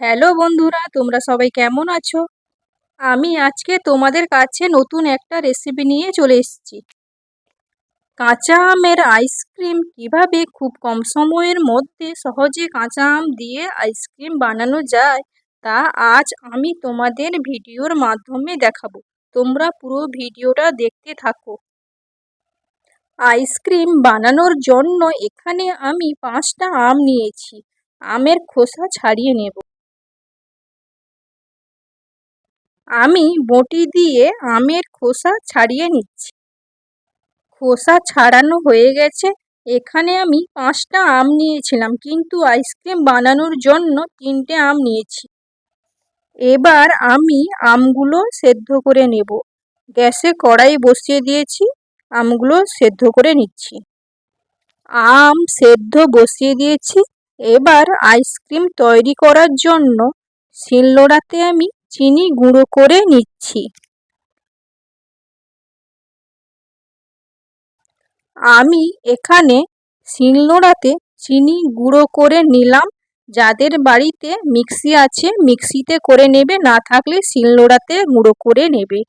Hello বন্ধুরা, তোমরা সবাই কেমন আছো? আমি আজকে তোমাদের কাছে নতুন একটা রেসিপি নিয়ে চলে এসেছি। কাঁচা আমের আইসক্রিম কীভাবে খুব কম সময়ের মধ্যে সহজে কাঁচা আম দিয়ে আইসক্রিম বানানো যায়, তা আজ আমি তোমাদের ভিডিওর মাধ্যমে দেখাবো। তোমরা পুরো ভিডিওটা দেখতে থাকো। আইসক্রিম বানানোর জন্য এখানে আমি পাঁচটা আম নিয়েছি। আমের খোসা ছাড়িয়ে নেব। আমি বটি দিয়ে আমের খোসা ছাড়িয়ে নিচ্ছি। খোসা ছাড়ানো হয়ে গেছে। এখানে আমি পাঁচটা আম নিয়েছিলাম, কিন্তু আইসক্রিম বানানোর জন্য তিনটে আম নিয়েছি। এবার আমি আমগুলো সেদ্ধ করে নেব। গ্যাসে কড়াই বসিয়ে দিয়েছি, আমগুলো সেদ্ধ করে নিচ্ছি। আম সেদ্ধ বসিয়ে দিয়েছি। এবার আইসক্রিম তৈরি করার জন্য শিলনোড়াতে আমি চিনি গুঁড়ো করে নিচ্ছি। আমি এখানে শিলনোড়াতে চিনি গুঁড়ো করে নিলাম। যাদের বাড়িতে মিক্সি আছে, মিক্সিতে করে নেবে, না থাকলে শিলনোড়াতে গুঁড়ো করে নেবে।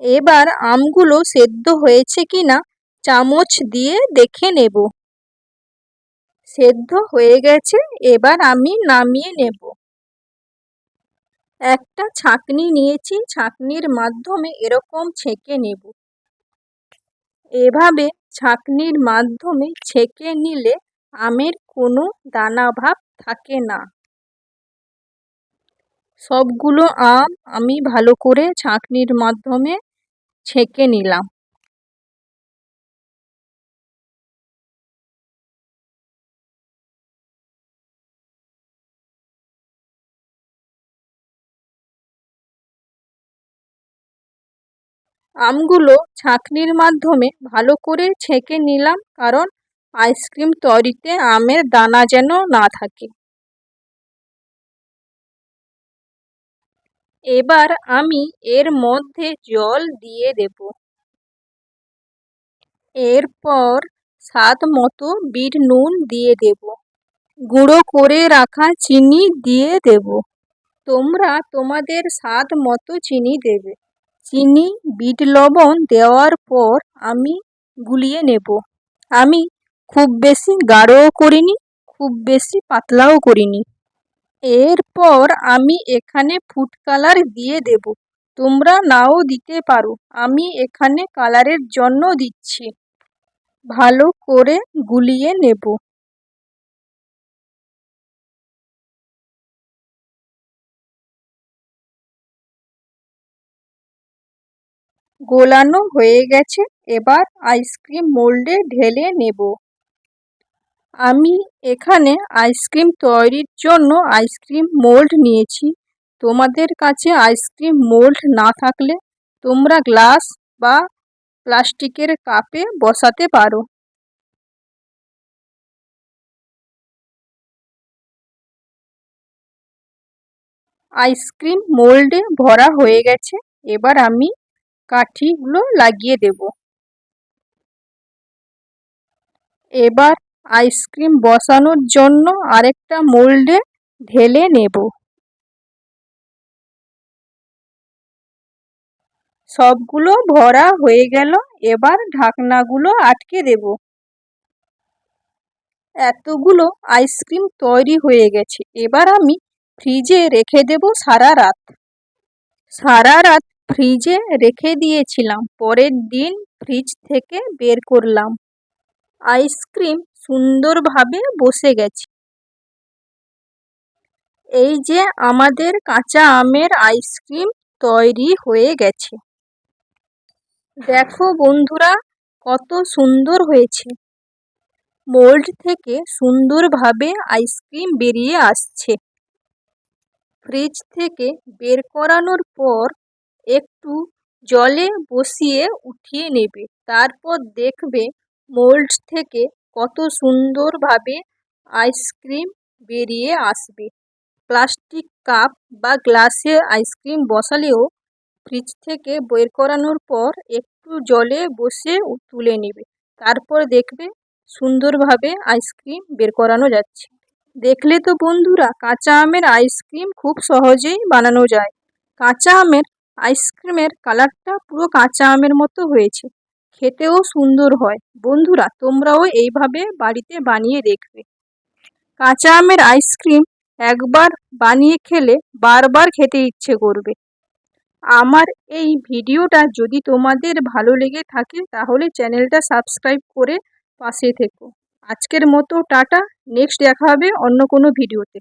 এবার আমগুলো সেদ্ধ হয়েছে কি না চামচ দিয়ে দেখে নেব। সেদ্ধ হয়ে গেছে, এবার আমি নামিয়ে নেব। একটা ছাঁকনি নিয়েছি, ছাঁকনির মাধ্যমে এরকম ছেঁকে নেব। এভাবে ছাঁকনির মাধ্যমে ছেঁকে নিলে আমের কোনো দানা ভাব থাকে না। সবগুলো আম আমি ভালো করে ছাঁকনির মাধ্যমে ছেঁকে নিলাম। আমগুলো ছাঁকনির মাধ্যমে ভালো করে ছেঁকে নিলাম, কারণ আইসক্রিম তৈরিতে আমের দানা যেন না থাকে। এবার আমি এর মধ্যে জল দিয়ে দেব। এরপর স্বাদ মতো বিট নুন দিয়ে দেব। গুঁড়ো করে রাখা চিনি দিয়ে দেব। তোমরা তোমাদের স্বাদ মতো চিনি দেবে। চিনি, বিট লবণ দেওয়ার পর আমি গুলিয়ে নেব। আমি খুব বেশি গাঢ়ও করিনি, খুব বেশি পাতলাও করিনি। এরপর আমি এখানে ফুড কালার দিয়ে দেব। তোমরা নাও দিতে পারো। আমি এখানে কালারের জন্য দিচ্ছি। ভালো করে গুলিয়ে নেব। গোলানো হয়ে গেছে। এবার আইসক্রিম মোল্ডে ঢেলে নেব। আমি এখানে আইসক্রিম তৈরির জন্য আইসক্রিম মোল্ড নিয়েছি। তোমাদের কাছে আইসক্রিম মোল্ড না থাকলে তোমরা গ্লাস বা প্লাস্টিকের কাপে বসাতে পারো। আইসক্রিম মোল্ডে ভরা হয়ে গেছে। এবার আমি কাঠিগুলো লাগিয়ে দেব। এবার আইসক্রিম বসানোর জন্য আরেকটা মোল্ডে ঢেলে নেব। সবগুলো ভরা হয়ে গেল, এবার ঢাকনাগুলো আটকে দেব। এতগুলো আইসক্রিম তৈরি হয়ে গেছে, এবার আমি ফ্রিজে রেখে দেব সারা রাত। সারা রাত ফ্রিজে রেখে দিয়েছিলাম, পরের দিন ফ্রিজ থেকে বের করলাম। আইসক্রিম সুন্দরভাবে বসে গেছে। এই যে আমাদের কাঁচা আমের আইসক্রিম তৈরি হয়ে গেছে। দেখো বন্ধুরা, কত সুন্দর হয়েছে। মোল্ড থেকে সুন্দরভাবে আইসক্রিম বেরিয়ে আসছে। ফ্রিজ থেকে বের করানোর পর একটু জলে বসিয়ে উঠিয়ে নেবে। তারপর দেখবে মোল্ড থেকে কত সুন্দরভাবে আইসক্রিম বেরিয়ে আসবে। প্লাস্টিক কাপ বা গ্লাসে আইসক্রিম বসালেও ফ্রিজ থেকে বের করানোর পর একটু জলে বসে তুলে নেবে। তারপর দেখবে সুন্দরভাবে আইসক্রিম বের করানো যাচ্ছে। দেখলে তো বন্ধুরা, কাঁচা আমের আইসক্রিম খুব সহজেই বানানো যায়। কাঁচা আমের আইসক্রিমের কালারটা পুরো কাঁচা আমের মতো হয়েছে। খেতেও সুন্দর হয়। বন্ধুরা, তোমরাও এইভাবে বাড়িতে বানিয়ে দেখবে। কাঁচা আমের আইসক্রিম একবার বানিয়ে খেলে বারবার খেতে ইচ্ছে করবে। আমার এই ভিডিওটা যদি তোমাদের ভালো লেগে থাকে, তাহলে চ্যানেলটা সাবস্ক্রাইব করে পাশে থেকো। আজকের মতো টাটা, নেক্সট দেখা হবে অন্য কোনো ভিডিওতে।